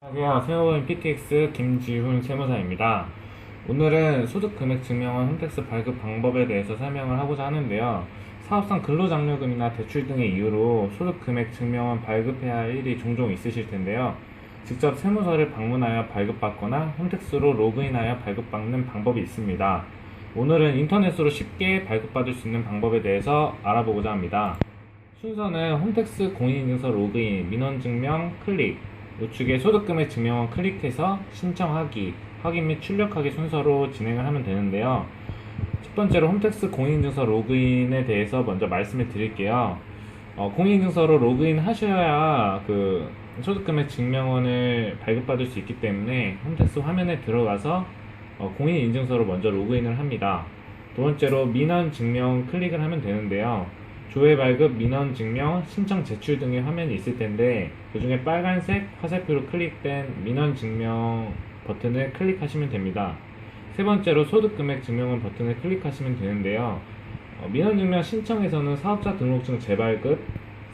안녕하세요. 세워인 PTX 김지훈 세무사입니다. 오늘은 소득금액증명원 홈택스 발급 방법에 대해서 설명을 하고자 하는데요. 사업상 근로장려금이나 대출 등의 이유로 소득금액증명원 발급해야 할 일이 종종 있으실 텐데요. 직접 세무서를 방문하여 발급받거나 홈택스로 로그인하여 발급받는 방법이 있습니다. 오늘은 인터넷으로 쉽게 발급받을 수 있는 방법에 대해서 알아보고자 합니다. 순서는 홈택스 공인인증서 로그인, 민원증명 클릭, 우측에 소득금액 증명원 클릭해서 신청하기, 확인 및 출력하기 순서로 진행을 하면 되는데요. 첫 번째로 홈택스 공인인증서 로그인에 대해서 먼저 말씀을 드릴게요. 어, 공인인증서로 로그인 하셔야 그 소득금액 증명원을 발급받을 수 있기 때문에 홈택스 화면에 들어가서 어, 공인인증서로 먼저 로그인을 합니다. 두 번째로 민원 증명 클릭을 하면 되는데요. 조회 발급, 민원 증명, 신청 제출 등의 화면이 있을 텐데 그 중에 빨간색 화살표로 클릭된 민원 증명 버튼을 클릭하시면 됩니다. 세 번째로 소득금액 증명원 버튼을 클릭하시면 되는데요. 어, 민원 증명 신청에서는 사업자 등록증 재발급,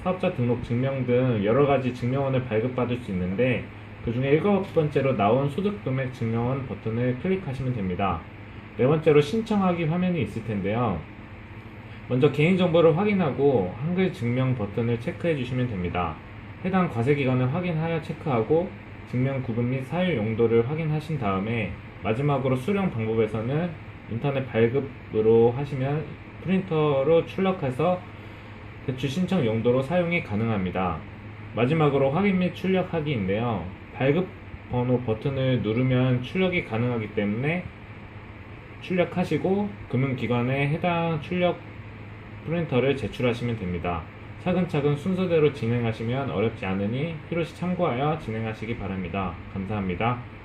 사업자 등록 증명 등 여러 가지 증명원을 발급받을 수 있는데 그 중에 일곱 번째로 나온 소득금액 증명원 버튼을 클릭하시면 됩니다. 네 번째로 신청하기 화면이 있을 텐데요. 먼저 개인정보를 확인하고 한글 증명 버튼을 체크해 주시면 됩니다. 해당 과세 기간을 확인하여 체크하고 증명 구분 및 사유 용도를 확인하신 다음에 마지막으로 수령 방법에서는 인터넷 발급으로 하시면 프린터로 출력해서 대출 신청 용도로 사용이 가능합니다. 마지막으로 확인 및 출력하기인데요. 발급 번호 버튼을 누르면 출력이 가능하기 때문에 출력하시고 금융기관에 해당 출력 프린터를 제출하시면 됩니다. 차근차근 순서대로 진행하시면 어렵지 않으니 필요시 참고하여 진행하시기 바랍니다. 감사합니다.